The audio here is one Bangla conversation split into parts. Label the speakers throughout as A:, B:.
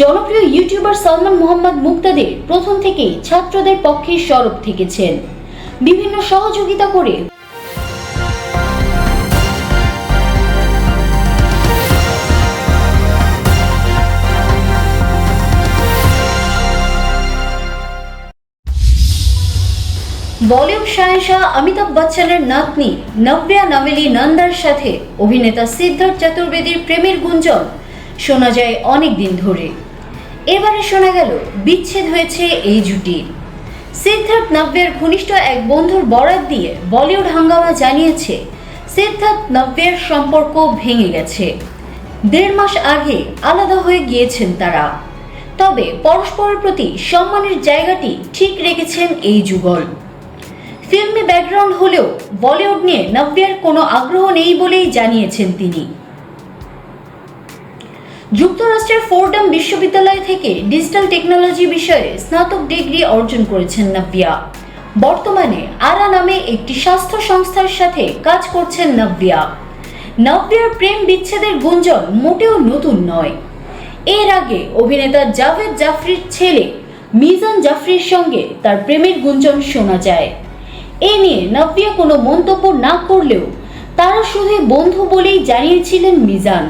A: জনপ্রিয় ইউটিউবার সালমান মোহাম্মদ মুক্তাদের প্রথম থেকেই ছাত্রদের পক্ষে সরব থেকেছেন। বিভিন্ন সহযোগিতা করে বলিউড শাহেশাহ অমিতাভ বচ্চনের নাতনি নব্যা নভেলি নন্দার সাথে অভিনেতা সিদ্ধার্থ চতুর্বেদীর প্রেমের গুঞ্জন। শোনা যায় অনেক দিন ধরে। এবারে শোনা গেল, বিচ্ছেদ হয়েছে এই জুটির সিদ্ধার্থ নব্যের ঘনিষ্ঠ এক বন্ধুর বরাত দিয়ে বলিউড হাঙ্গামা জানিয়েছে, সিদ্ধার্থ নব্যের সম্পর্ক ভেঙে গেছে। দেড় মাস আগে আলাদা হয়ে গিয়েছেন তারা। তবে পরস্পরের প্রতি সম্মানের জায়গাটি ঠিক রেখেছেন এই যুগল। ফিল্মি ব্যাকগ্রাউন্ড হলেও বলিউড নিয়ে নব্যার কোনো আগ্রহ নেই বলেই জানিয়েছেন তিনি। যুক্তরাষ্ট্রের ফোর্ডাম বিশ্ববিদ্যালয় থেকে ডিজিটাল টেকনোলজি বিষয়ে স্নাতক ডিগ্রি অর্জন করেছেন নব্যা বর্তমানে আরা নামে একটি স্বাস্থ্য সংস্থার সাথে কাজ করছেন নব্যা নব্যার প্রেম বিচ্ছেদের গুঞ্জন মোটেও নতুন নয়। এর আগে অভিনেতা জাভেদ জাফরির ছেলে মিজান জাফরির সঙ্গে তার প্রেমের গুঞ্জন শোনা যায়। এ নিয়ে নব্যা কোনো মন্তব্য না করলেও তারা শুধু বন্ধু বলেই জানিয়েছিলেন মিজান।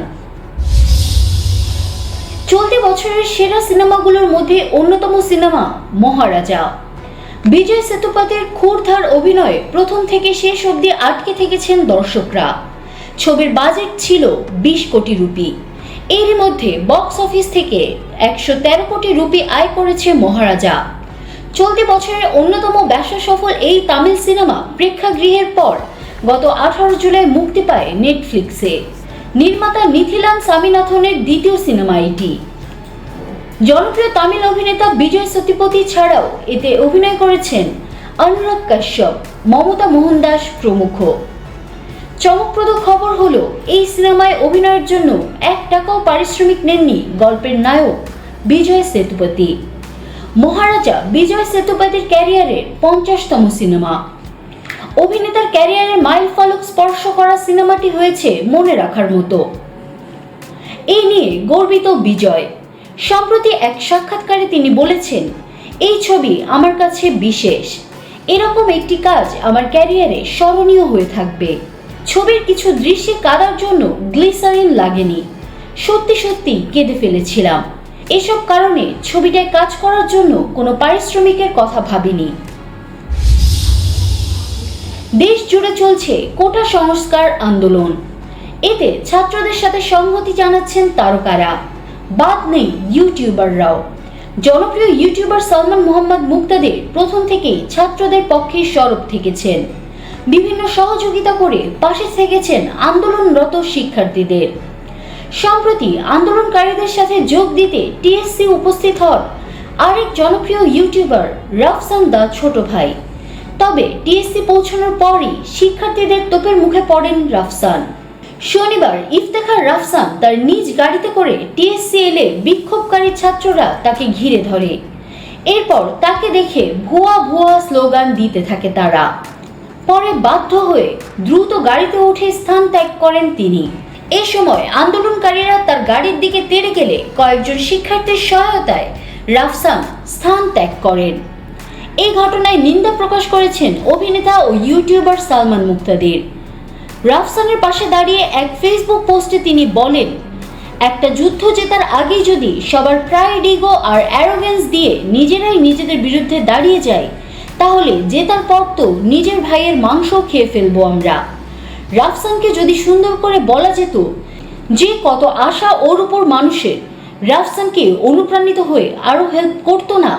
A: চলতি বছরের সেরা সিনেমাগুলোর মধ্যে অন্যতম সিনেমা মহারাজা। বিজয় সেতুপতির ক্ষুরধার অভিনয়ে প্রথম থেকে শেষ অবধি আটকে থেকেছেন দর্শকরা। ছবির বাজেট ছিল বিশ কোটি রুপি। এরই মধ্যে বক্স অফিস থেকে একশো তেরো কোটি রুপি আয় করেছে মহারাজা। চলতি বছরের অন্যতম ব্যবসা সফল এই তামিল সিনেমা প্রেক্ষাগৃহের পর গত আঠারো জুলাই মুক্তি পায় নেটফ্লিক্সে। নির্মাতা মিথিলান স্বামীনাথনের দ্বিতীয় সিনেমা এটি। জনপ্রিয় তামিল অভিনেতা বিজয় সতীপতি ছাড়াও এতে অভিনয় করেছেন অনুরাগ কাশ্যপ, মমতা মোহন দাস প্রমুখ। চমকপ্রদ খবর হলো, এই সিনেমায় অভিনয়ের জন্য এক টাকাও পারিশ্রমিক নেননি গল্পের নায়ক বিজয় সেতুপতি। মহারাজা বিজয় সেতুপতির ক্যারিয়ারের পঞ্চাশতম সিনেমা। অভিনেতার ক্যারিয়ারের মাইল ফলক স্পর্শ করা সিনেমাটি হয়েছে মনে রাখার মতো। এই নিয়ে গর্বিত বিজয়। সম্প্রতি এক সাক্ষাৎকারে তিনি বলেছেন, এই ছবি আমার কাছে বিশেষ। এরকম একটি কাজ আমার ক্যারিয়ারে স্মরণীয় হয়ে থাকবে। ছবির কিছু দৃশ্যে কাদার জন্য গ্লিসারিন লাগেনি। সত্যি সত্যি কেঁদে ফেলেছিলাম। এসব কারণে ছবিটায় কাজ করার জন্য কোনো পারিশ্রমিকের কথা ভাবিনি। দেশ জুড়ে চলছে কোটা সংস্কার আন্দোলন। এতে ছাত্রদের সাথে সংহতি জানাচ্ছেন তারকারা। বাদ নেই ইউটিউবাররাও। জনপ্রিয় ইউটিউবার সালমান মোহাম্মদ মুক্তাদের প্রথম থেকেই ছাত্রদের পক্ষে সরব থেকেছেন। বিভিন্ন সহযোগিতা করে পাশে থেকেছেন আন্দোলনরত শিক্ষার্থীদের। সম্প্রতি আন্দোলনকারীদের সাথে যোগ দিতে টিএসসি উপস্থিত হন আরেক জনপ্রিয় ইউটিউবার রাফসান দা ছোট ভাই। তবে টিএসসি পৌঁছানোর পরই শিক্ষার্থীদের তোপের মুখে পড়েন রাফসান। শনিবার ইফতেখার রাফসান তার নিজ গাড়িতে করে টিএসসি এলে বিক্ষোভকারী ছাত্ররা তাকে ঘিরে ধরে। এরপর তাকে দেখে ভুয়া ভুয়া স্লোগান দিতে থাকে তারা। পরে বাধ্য হয়ে দ্রুত গাড়িতে উঠে স্থান ত্যাগ করেন তিনি। এ সময় আন্দোলনকারীরা তার গাড়ির দিকে তেড়ে গেলে কয়েকজন শিক্ষার্থীর সহায়তায় রাফসান স্থান ত্যাগ করেন। এই ঘটনায় নিন্দা প্রকাশ করেছেন অভিনেতা ও ইউটিউবার সালমান মুক্তাদির। রাফসানের পাশে দাঁড়িয়ে এক ফেসবুক পোস্টে তিনি বলেন, একটা যুদ্ধ জেতার আগেই যদি সবার প্রাইড ইগো আর অ্যারোগেন্স দিয়ে নিজেরাই নিজেদের বিরুদ্ধে দাঁড়িয়ে যায়, তাহলে জেতার পর তো নিজের ভাইয়ের মাংস খেয়ে ফেলব আমরা। রাফসানকে যদি সুন্দর করে বলা যেত, যে কত আশা ওর উপর মানুষের, রাফসানকে অনুপ্রাণিত হয়ে আরও হেল্প করতো না।